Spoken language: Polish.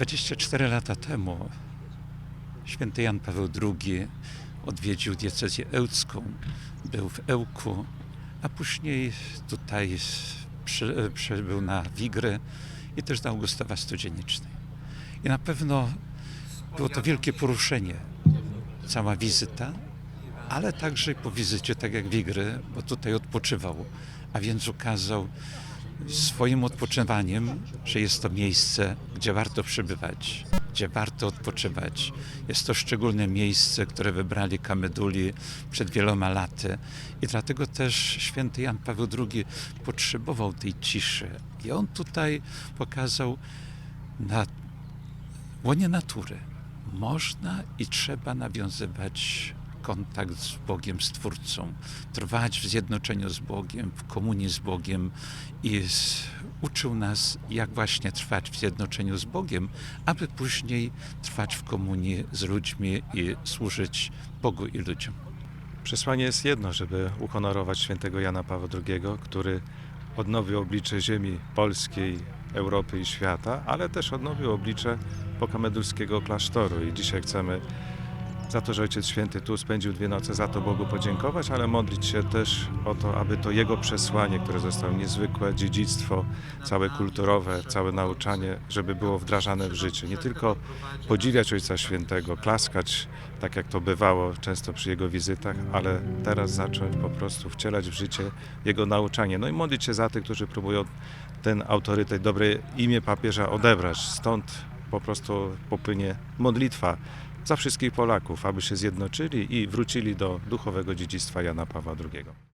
24 lata temu święty Jan Paweł II odwiedził diecezję ełcką, był w Ełku, a później tutaj przy, przybył na Wigry i też do Augustowa Studzienicznej. I na pewno było to wielkie poruszenie, cała wizyta, ale także po wizycie, tak jak Wigry, bo tutaj odpoczywał, a więc ukazał swoim odpoczywaniem, że jest to miejsce, gdzie warto przebywać, gdzie warto odpoczywać. Jest to szczególne miejsce, które wybrali kameduli przed wieloma laty i dlatego też święty Jan Paweł II potrzebował tej ciszy. I on tutaj pokazał na łonie natury można i trzeba nawiązywać kontakt z Bogiem, z Twórcą, trwać w zjednoczeniu z Bogiem, w komunii z Bogiem i z, uczył nas, jak właśnie trwać w zjednoczeniu z Bogiem, aby później trwać w komunii z ludźmi i służyć Bogu i ludziom. Przesłanie jest jedno, żeby uhonorować świętego Jana Pawła II, który odnowił oblicze ziemi polskiej, Europy i świata, ale też odnowił oblicze pokamedulskiego klasztoru. I dzisiaj chcemy za to, że Ojciec Święty tu spędził dwie noce, za to Bogu podziękować, ale modlić się też o to, aby to Jego przesłanie, które zostało niezwykłe, dziedzictwo, całe kulturowe, całe nauczanie, żeby było wdrażane w życie. Nie tylko podziwiać Ojca Świętego, klaskać, tak jak to bywało często przy Jego wizytach, ale teraz zacząć po prostu wcielać w życie Jego nauczanie. No i modlić się za tych, którzy próbują ten autorytet, dobre imię papieża odebrać. Stąd po prostu popłynie modlitwa za wszystkich Polaków, aby się zjednoczyli i wrócili do duchowego dziedzictwa Jana Pawła II.